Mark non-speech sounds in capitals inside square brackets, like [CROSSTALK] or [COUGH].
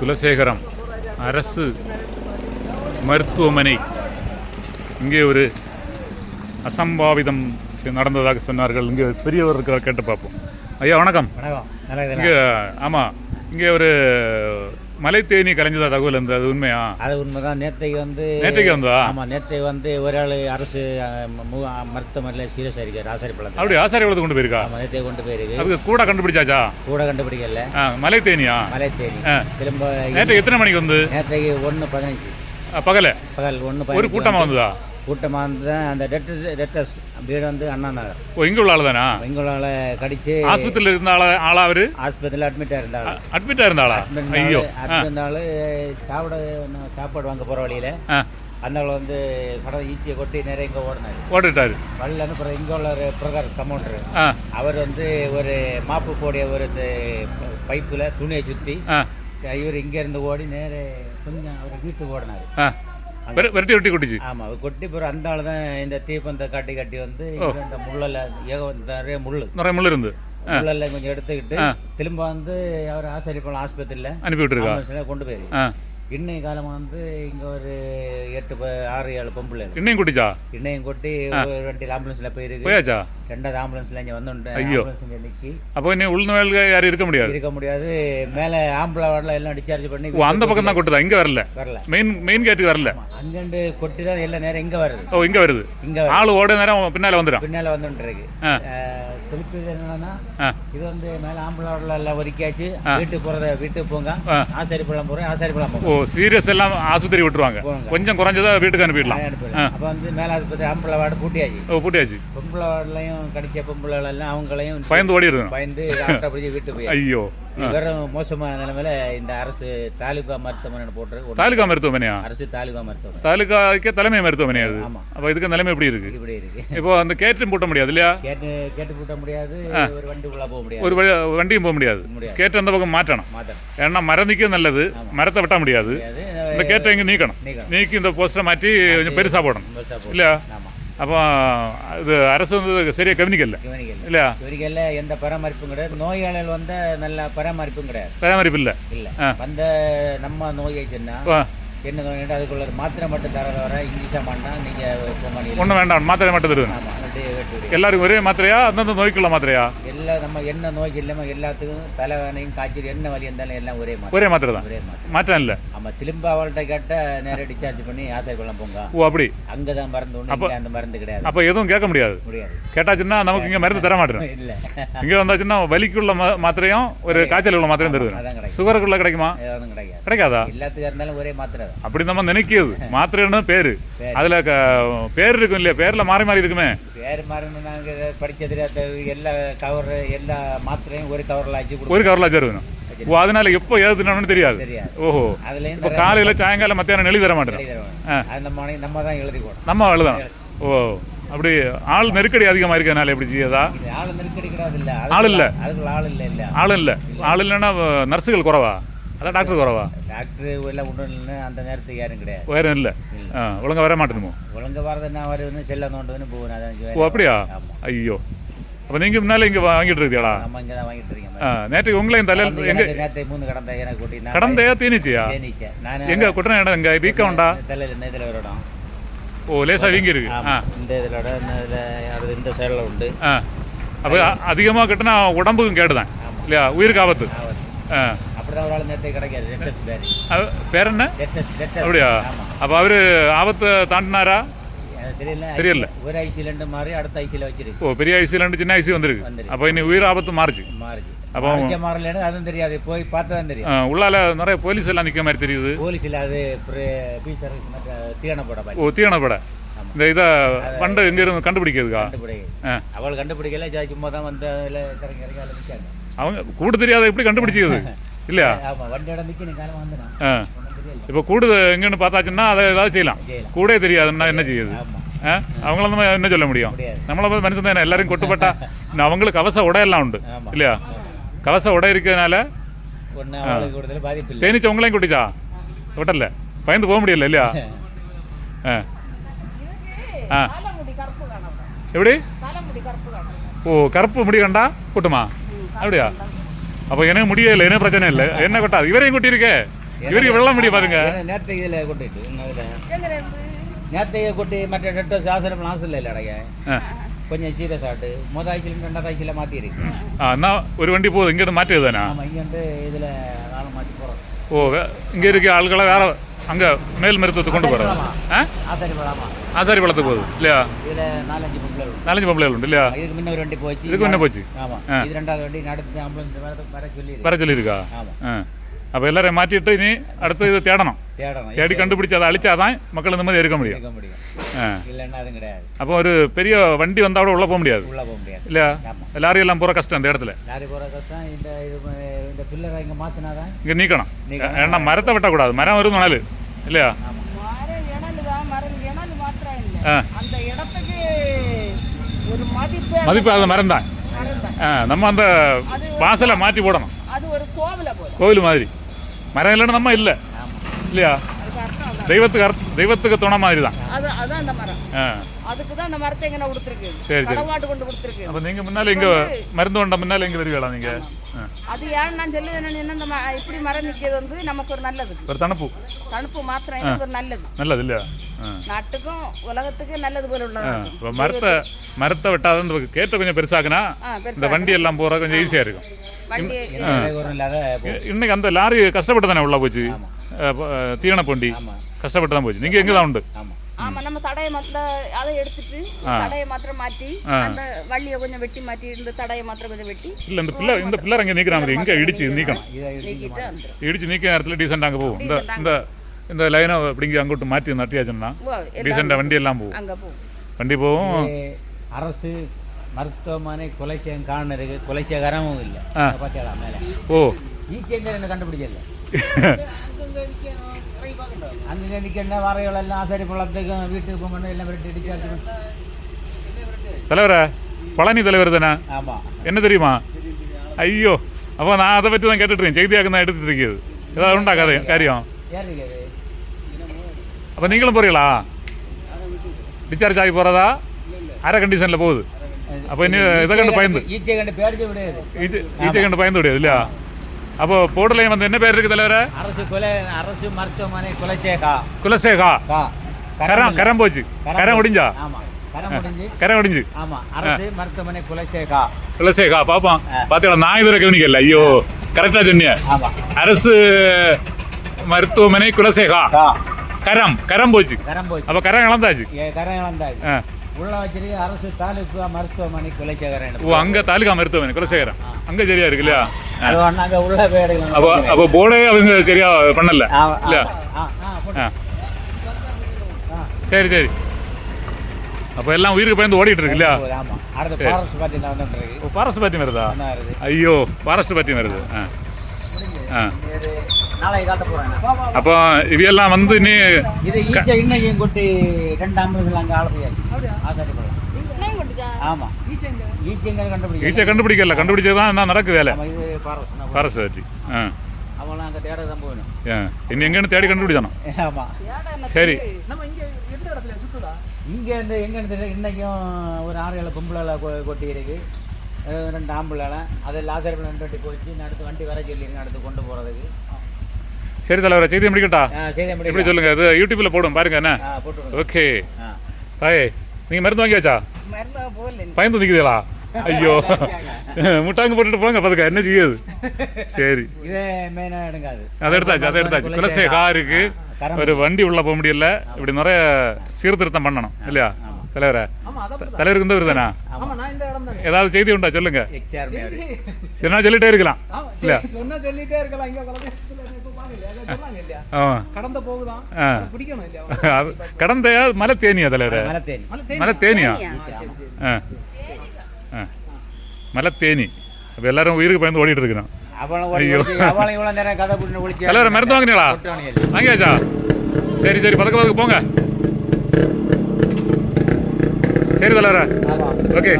குலசேகரம் அரசு மருத்துவமனை. இங்கே ஒரு அசம்பாவிதம் நடந்ததாக சொன்னார்கள். இங்கே பெரியவர் இருக்கிற கேட்டு பார்ப்போம். ஐயா வணக்கம். வணக்கம். இங்கே ஆமாம் இங்கே ஒரு மலை தேனி கலைஞ்சதா தகவல் இருந்தது அது உண்மையா? அது உண்மைதான். நேற்றைக்கு வந்து நேற்றைக்கு வந்ததா? ஆமாம் நேற்று வந்து ஒரு ஆள் அரசு மருத்துவமனையில் சீரியஸாக இருக்கார் ஆசாரி பழத்தில் அப்படி ஆசாரி எவ்வளவு கொண்டு போயிருக்கா? ஆமாம் நேற்றைக்கு கொண்டு போயிருக்கு. அதுக்கு கூட கண்டுபிடிச்சாச்சா? கூட கண்டுபிடிக்கல. மலை தேனியா மலை தேனி. திரும்ப நேற்று எத்தனை மணிக்கு வந்து? நேற்றைக்கு ஒன்று பதினஞ்சு. பகல? பகல் ஒன்று ஒரு கூட்டமாக வந்ததா? கூட்டமாக வந்து அந்த டெட்டஸ் டெட்டஸ் வீடு வந்து அண்ணா நகர். ஓ இங்கே உள்ள ஆள் தானா எங்களால் கடிச்சு ஆஸ்பத்திரியில் இருந்த ஆளா ஆளா அவரு? ஆஸ்பத்திரியில் அட்மிட்டாக இருந்தாள் அட்மிட்டாக இருந்தாளா ஐயோ இருந்தாலும் சாப்பிட சாப்பாடு வாங்க போகிற வழியில் அந்த ஆள் வந்து கடை ஈச்சியை கொட்டி நிறைய இங்கே ஓடினார். ஓடிட்டாரு. வள்ளன்னு அப்புறம் இங்கே உள்ள ஒரு பிரதர் கமௌண்டர். அவர் வந்து ஒரு மாப்பு போடிய ஒரு பைப்பில் துணியை சுற்றி இவர் இங்கேருந்து ஓடி நேரே கொஞ்சம் அவர் வீட்டுக்கு ஓடினார். விரட்டி விரட்டி கொட்டிச்சு. ஆமாம் கொட்டி பிறகு அந்த ஆள் தான் இந்த தீப்பந்த காட்டி காட்டி வந்து இந்த முள்ளில் ஏக நிறைய முள் நிறைய முள் இருந்து. முள்ளெல்லாம் கொஞ்சம் எடுத்துக்கிட்டு திரும்ப வந்து அவர் ஆசாரிப்பழம் ஆஸ்பத்திரியில் அனுப்பி விட்டுருக்கா ஆம்புலன்ஸில் கொண்டு போயிரு. இன்னைய காலம் வந்து இங்கே ஒரு எட்டு ப- ஆறு ஏழு பொம்பளை இன்னையும் கொட்டிச்சா? இன்னையும் கொட்டி ஒரு வண்டியில் ஆம்புலன்ஸில் போயிருக்கு. போயாச்சா? ரெண்டாவது ஆம்புலன்ஸ்ல இங்கே வந்து ஐயோ. ஆம்புலன்ஸ் இங்கே நிற்கி அப்போ இன்னும் உள்நோயாளிக யாரும் இருக்க முடியாது? இருக்க முடியாது. மேலே ஆம்பளை வார்டில் எல்லாம் டிஸ்சார்ஜ் பண்ணி ஓ அந்த பக்கம் தான் கொட்டுதா? இங்கே வரல? வரல. மெயின் மெயின் கேட்டுக்கு வரல? அங்கண்டு கொட்டி தான் எல்லாம் நேரம் இங்கே வருது. ஓ இங்கே வருது. இங்கே ஆள் ஓட நேரம் பின்னால வந்துடும் பின்னால் வந்துட்டு இருக்கு ஆ. திருப்பி இது என்னன்னா ஆ. இது வந்து மேலே ஆம்பளை வார்டில் எல்லாம் ஒதுக்கியாச்சு. வீட்டுக்கு போகிறத வீட்டுக்கு போங்க. ஆ. ஆசாரி பழம் போகிறேன் ஆசாரி பழம் போங்க. ஓ சீரியஸ் எல்லாம் ஆஸ்பத்திரி விட்டுருவாங்க. கொஞ்சம் குறைஞ்சதா வீட்டுக்கு அனுப்பிடலாம். அப்போ வந்து மேலே ஆஸ்பத்திரி ஆம்பளை வார்டு பூட்டியாச்சு. ஓ பூட்டியாச்சு. பொம்பளை வார்டுலையும் கடிச்ச பொம்பளை எல்லாம் அவங்களையும் பயந்து ஓடி இருக்கணும் பயந்து வீட்டுக்கு போய் ஐயோ. வெறும் மோசமான நிலைமையில இந்த அரசு தாலுகா மருத்துவமனை போட்டு தாலுகா மருத்துவமனையா? அரசு தாலுகா மருத்துவமனை. தாலுகாக்கே தலைமை மருத்துவமனை அது. அப்போ இதுக்கு நிலைமை எப்படி இருக்கு? இப்படி இருக்கு. இப்போ அந்த கேட்டும் பூட்ட முடியாது இல்லையா? கேட்டு கேட்டு பூட்ட முடியாது. ஒரு வண்டி உள்ள போக முடியாது. ஒரு வண்டியும் போக முடியாது. கேட்டு அந்த பக்கம் மாற்றணும். மாதம் ஏன்னா மரந்திக்கும் நல்லது. மரத்தை வெட்ட முடியாது. இந்த கேட்டை இங்கே நீக்கணும். நீக்கி இந்த போஸ்டரை மாற்றி கொஞ்சம் பெருசாக போடணும். இல்லையா? அப்போ இது அரசு வந்து சரியாக கவனிக்கல. இல்லையா? இவரிகள்ல எந்த பராமரிப்பும் கிடையாது. நோயாளிகள் வந்த நல்ல பராமரிப்பும் கிடையாது. பராமரிப்பு இல்லை. இல்ல. வந்த நம்ம நோயை சொன்னா ஆ. என்ன நோய் அதுக்குள்ள ஒரு மாத்திரை மட்டும் தர வர இங்கிலீஷா மாட்டா நீங்க போமானியில் ஒன்றும் வேண்டாம். மாத்திரை மட்டும் விடுங்க. எல்லாருக்கும் ஒரே மாத்திரையா? அந்தந்த நோய்க்குள்ள மாத்திரையா? எல்லா நம்ம என்ன நோய்க்கு இல்லாம எல்லாத்துக்கும் தலைவனையும் காய்ச்சல் என்ன வலி இருந்தாலும் எல்லாம் ஒரே மாத்திரை. ஒரே மாத்திரை தான். ஒரே மாத்திரை. மாற்றம் இல்லை. ஆமா திரும்ப அவள்கிட்ட கேட்ட நேரா டிஸ்சார்ஜ் பண்ணி ஆசை கொள்ளம் போங்க. ஓ அப்படி. அங்கதான் மருந்து ஒண்ணு இங்க அந்த மருந்து கிடையாது. அப்போ எதுவும் கேட்க முடியாது. முடியாது. கேட்டாச்சுன்னா நமக்கு இங்கே மருந்து [LAUGHS] தர மாட்டேன் இல்ல. இங்கே வந்தாச்சுன்னா வலிக்குள்ள மாத்திரையும் ஒரு காய்ச்சல் உள்ள மாத்திரையும் கிடைக்கும். சுகருக்குள்ள கிடைக்குமா? கிடைக்காது கிடைக்காதா? எல்லாத்துக்கும் இருந்தாலும் ஒரே மாத்திரை தான். அப்படி நம்ம நினைக்கிறது. [LAUGHS] மாத்திரைன்னு பேரு. பேரு. அதுல பேர் இருக்கும் இல்லையா? பேர்ல மாறி மாறி இருக்குமே. வேறு மாதிரி நாங்க இதை படிச்சதுல அந்த எல்லா கவர் எல்லா மாத்திரையும் ஒரு கவரில் ஆச்சு ஒரு கவரில் தருவேன் ஓ அதனால எப்போ ஏதுனான்னு தெரியாது. ஓஹோ. இப்போ காலையில சாயங்காலம் மத்தியானம் எழுதி தர மாட்டேன் நம்ம தான் எழுதி நம்ம எழுதணும் ஓ அப்படி ஆள் நெருக்கடி அதிகமாக இருக்கிறதுனால எப்படி செய்யதா ஆள் நெருக்கடி கிடையாது இல்ல. ஆள் இல்ல. அதுக்குள்ள ஆள் இல்லை இல்ல. ஆள் இல்லை. ஆள் இல்லைன்னா நர்ஸுகள் குறவா? அதான் டாக்டர் குறவா? டாக்டர் எல்லாம் ஒன்றும் இல்லைன்னு அந்த நேரத்துக்கு யாரும் கிடையாது. வேற இல்லை. இல்ல. ஆ ஒழுங்கா வர மாட்டேனுமோ ஒழுங்க வரது என்ன வருதுன்னு செல்ல நோண்டுன்னு போகணும் அதான் ஓ அப்படியா? ஐயோ. அப்போ நீங்கள் முன்னால இங்கே வாங்கிட்டு இருக்கீங்களா நம்ம இங்கே தான் வாங்கிட்டு இருக்கேன் ஆ நேற்றுக்கு உங்களையும் தலையில் எங்க நேற்று மூணு கடந்த எனக்கு கூட்டி நான் கடந்தையா தீனிச்சியா? தேனிச்சேன் நான் எங்க குட்டுற இடம் எங்க வீக்கம் உண்டா தலையில் இந்த இதில் வரணும் ஓ லேசா வீங்கி இருக்கு. இந்த இதிலோட இந்த இந்த சைடில் உண்டு. அப்போ அதிகமாக கட்டினா உடம்புக்கும் கேடுதான். இல்லையா? உயிருக்கு ஆபத்து. ஆ. பேரி. என்ன? அப்படியா? அப்போ அவரு ஆபத்தை தாண்டினாரா? தெரியல. ஒரு ஐசிலேருந்து மாறி அடுத்த ஐசியில் வச்சிருக்கு. ஓ பெரிய ஐசிலேருந்து சின்ன ஐசி வந்துருக்கு. அப்போ இனி உயிர் ஆபத்து மாறுச்சு. மாறிச்சு. அப்போ மாறலன்னு அதுவும் தெரியாது. போய் பார்த்தா தெரியும் உள்ளால நிறைய போலீஸ் எல்லாம் நிற்க மாதிரி தெரியுது. போலீஸில் அது பீசர் தீயணை போட பாய் ஓ தீயணப்பட. ஆமா. இந்த இதை பண்டு எங்க இருந்து கண்டுபிடிக்கிறதுக்கா? அவள் கண்டுபிடிக்கல சும்மா தான் வந்து அவங்க கூட தெரியாத எப்படி கண்டுபிடிச்சிக்குது [LAUGHS] இல்லையா? இப்போ கூடு எங்கன்னு பார்த்தாச்சுன்னா அதை ஏதாவது செய்யலாம். கூடே தெரியாதுன்னா என்ன செய்யுது? அவங்கள நம்ம என்ன சொல்ல முடியும்? நம்மள மாதிரி மனுஷன் தானே? எல்லாரும் கொட்டுப்பட்டா [LAUGHS] அவங்களுக்கு கவச உடையெல்லாம் உண்டு. இல்லையா? கவச உடை இருக்கிறதுனால ஒன்று அவளுக்கு கூடுதல் பாதிப்பு இல்லை. தேனிச்சு உங்களையும் கொட்டிச்சா? விட்டல பயந்து போக முடியல இல்லையா? [LAUGHS] ஆ. ஆ. எப்படி? ஓ கருப்பு முடி கண்டா கொட்டுமா? அப்படியா? அப்போ எனக்கு முடியே இல்லை என்ன பிரச்சனை இல்லை. என்ன கொட்டாது இவரையும் கொட்டியிருக்கே. இவருக்கு வெள்ளம் முடி பாருங்க. நேற்று இதில் கொட்டிட்டு இதில் எங்க இருந்து நேற்று கொட்டி மற்ற ரெட்டு சாசனம் ஆசில் இல்லை அடைய ஆ. கொஞ்சம் சீரியஸ் ஆட்டு மொதல் ஆய்ச்சிலும் ரெண்டாவது ஆய்ச்சியில் மாற்றி இருக்கு ஆ എന്നാ ஒரு வண்டி போகுது இங்கிருந்து மாற்றியது தானே ஆமாம் இங்கே வந்து இதில் நாலு மாற்றி போகிறோம் ஓ வே- இங்க இருக்க ஆள்களை வேற அங்க மேல் மருத்துவத்துக்கு கொண்டு போறது ஆ ஆசாரி போகலாமா ஆசாரி பழத்துக்கு போகுது இல்லையா இதில் நாலஞ்சு பொம்பளை உண்டு நாலஞ்சு பொம்பளைகள் உண்டு இல்லையா இதுக்கு முன்ன ஒரு வண்டி போச்சு இதுக்கு முன்ன போச்சு ஆமாம் ஆ. இது ரெண்டாவது வண்டி நடத்து ஆம்புலன்ஸ் வர வர சொல்லி வர சொல்லியிருக்கா ஆமாம் ஆ அப்போ எல்லாரையும் மாற்றிட்டு இனி அடுத்து இது தேடணும். தேடணும். தேடி கண்டுபிடிச்சு அதை அழிச்சாதான் மக்கள் இந்த மாதிரி இருக்க முடியும். அப்போ ஒரு பெரிய வண்டி வந்தால் கூட உள்ளே போக முடியாது. உள்ளே போக முடியாது. இல்லையா? லாரி எல்லாம் போகிற கஷ்டம் இந்த இடத்துல. லாரி போகிற கஷ்டம் இந்த இது இந்த பில்லரை இங்கே நீக்கணும். ஏன்னா மரத்தை வெட்டக்கூடாது. மரம் வரும் மணல் இல்லையா? மதிப்பு மதிப்பு அது மரம் தான் நம்ம அந்த வாசலை மாற்றி போடணும். அது ஒரு கோவில போல கோவில் மாதிரி. மரம் இல்லைன்னு நம்ம இல்லை. இல்லையா. தெய்வத்துக்கு அர்த்த தெய்வத்துக்கு துணை மாதிரி தான் அது அதான் அந்த மரம். அதுக்கு தான் அந்த மரத்தை எங்க கொடுத்துருக்கு சரி, கொண்டு கொடுத்துருக்கு அப்போ நீங்கள் முன்னால் இங்கே மருந்து கொண்ட முன்னால் இங்கே வருவீங்களா நீங்கள் அது ஏன் நான் சொல்லுவேன் என்ன இந்த இப்படி மரம் நிற்கிறது வந்து நமக்கு ஒரு நல்லது. ஒரு தணுப்பு தணுப்பு மாத்திரம் எனக்கு ஒரு நல்லது. நல்லது இல்லையா? நாட்டுக்கும் உலகத்துக்கும் நல்லது போல உள்ளது? மரத்தை மரத்தை வெட்டாத இந்த கேட்ட கொஞ்சம் பெருசாக்குனா இந்த வண்டி எல்லாம் போகிற கொஞ்சம் ஈஸியாக இருக்கும். இன்னைக்கு அந்த லாரி கஷ்டப்பட்டு தானே உள்ள போச்சு? ஆமாம் அஹ் ப- அஹ் தீவன பொண்டி. ஆமாம் கஷ்டப்பட்டு தான் போச்சு. நீங்கள் எங்கே தான் உண்டு ஆமா நம்ம தடையை மாத்திரம் அதை எடுத்துட்டு தடையை மாத்திரம் மாற்றி அந்த வள்ளியை கொஞ்சம் வெட்டி மாற்றி இந்த தடையை மாத்திரம் கொஞ்சம் வெட்டி இல்லை இந்த பிள்ளை இந்த பிள்ளை அங்கே நீக்கிறாங்க இங்கே இடிச்சு நீக்கணும். இடிச்சு நீக்க நேரத்தில் டீசெண்டாக அங்கே போகும். இந்த இந்த இந்த லைனை அப்படிங்க அங்கிட்டு மாற்றி நட்டியாச்சுன்னா டீசெண்டாக வண்டி எல்லாம் போகும். அங்க போகும். வண்டி போகும். அரசு மருத்துவமனை கொலை செய்ய காரணம் இருக்கு. கொலை செய்யறமும் இல்லை. ஓ. ஈச்செங்க என்ன கண்டுபிடிக்கல அங்கே நிற்கிற வரைகளெல்லாம் ஆசாரி பழத்துக்கும் வீட்டுக்கும் கொண்டு எல்லாம் விரட்டி இடிச்சு தலைவரே பழனி தலைவர் தானே ஆமாம் என்ன தெரியுமா ஐயோ அப்போ நான் அதை பற்றி தான் கேட்டுட்ருக்கேன் செய்தியாக்கு தான் எடுத்துட்டு இருக்குது ஏதாவது உண்டா கதை காரியம் யார் இருக்காது அப்போ நீங்களும் போறீங்களா டிஸ்சார்ஜ் ஆகி போகிறதா அரை கண்டிஷனில் போகுது அப்போ இனி இதை கண்டு பயந்து ஈச்சை கண்டு பேடிச்சு விடாது ஈச்சை ஈச்சை கண்டு பயந்து விடையாது இல்லையா அப்போ போர்டலையும் வந்து என்ன பேர் இருக்கு தலைவர? அரசு கொலை அரசு மருத்துவமனை குலசேகா. கா. கரம் கரம் போச்சு. கரம் ஒடிஞ்சா ஆமாம் கரம் ஒடிஞ்சு ஆமாம் அரசு மருத்துவமனை கொலை செய்யக்கா குலசேகா பாப்போம். பார்த்தீங்களா நான் இதுவரை கவனிக்கல. ஐயோ கரெக்டாக சொன்னீங்க அரசு மருத்துவமனை குலசேகா. கரம் கரம் போச்சு. கரம் போச்சு. அப்போ கரம் இழந்தாச்சு. கரம் இழந்தாச்சு. ஆ உள்ள வச்சிருக்கு அரசு தாலுக்கு மருத்துவமனை குலசேகரன் ஓ அங்கே தாலுகா மருத்துவமனை குலசேகரம் அங்கே சரியா இருக்கு இல்லையா அங்க உள்ள பேடுகள் அப்போ அப்போ போர்டே அவங்க சரியா பண்ணல? இல்ல. ஆ சரி சரி. அப்போ எல்லாம் உயிருக்கு பயந்து ஓடிட்டு இருக்கு இல்லையா? ஃபாரஸ்ட் பற்றி வருதா? ஐயோ ஃபாரஸ்ட் பற்றி வருது. ஆ. ஆ. நாளைக்கு. அப்போ இவையெல்லாம் வந்து நீ இது ஈச்ச இன்னைக்கும் கொட்டி ரெண்டு ஆம்புலன்ஸ் அங்க ஆள போயாச்சு ஆசாரி பழம் இன்னும் கொண்டுக்கா ஆமா. ஈச்சங்க? கண்டுபிடிக்க. ஈச்சை கண்டுபிடிக்கல. கண்டுபிடிச்சது தான் என்ன நடக்கு வேலை? ஆமா இது ஃபாரஸ்ட் வச்சு ஆ. அவங்களாம் அங்க தேட தான் போகணும். ஆ இன்னும் எங்கேன்னு தேடி கண்டுபிடிச்சானோ ஆமா. சரி. இங்க இருந்து எங்க இருந்து இன்னைக்கும் ஒரு ஆறு ஏழு பொம்பளை கொ- கொட்டி இருக்கு. அஹ் ரெண்டு ஆம்பளை அதில் பழம் ரெண்டு வண்டி போச்சு. இன்னும் அடுத்து வண்டி வர சொல்லிருங்க அடுத்து கொண்டு போறதுக்கு. சரி தலைவரை செய்தி முடிக்கட்டா? ஆ, செய்தி எப்படி. சொல்லுங்க? இது யூடியூப்ல போடும் பாருங்க என்ன. ஓகே. தாயே நீங்க மருந்து வாங்கியாச்சா? பயந்து நிற்குதுங்களா ஐயோ. [LAUGHS] முட்டாங்க போட்டுட்டு போங்க பாத்துக்க என்ன செய்யுது? சரி. அதை எடுத்தாச்சு அதை எடுத்தாச்சு. குலசே கா இருக்கு ஒரு வண்டி உள்ள போக முடியல. இப்படி நிறைய சீர்திருத்தம் பண்ணணும் இல்லையா? தலைவரே. தலைவருக்கு இந்த விருதானா ஏதாவது செய்தி உண்டா? சொல்லுங்க. சின்ன சொல்லிட்டே இருக்கலாம். இல்லையா? சொன்னா சொல்லிட்டே இருக்கலாம் இங்க குழந்தைங்க இப்ப பாருங்க அதை சொன்னாங்க இல்லையா? ஆமா கடந்த போகுதான் ஆ. அதை பிடிக்கணும் இல்லையா? அது கடந்த மலை தேனியா தலைவரே மலை தேனியா தேனியா? ஆ ஆ. மலை தேனி அப்போ எல்லாரும் உயிருக்கு பயந்து ஓடிட்டு இருக்கிறோம் தலைவரை மருந்து வாங்கினீங்களா? வாங்கியாச்சா சரி சரி பதக்க பதக்க போங்க. சரி தலைவரே. ஓகே.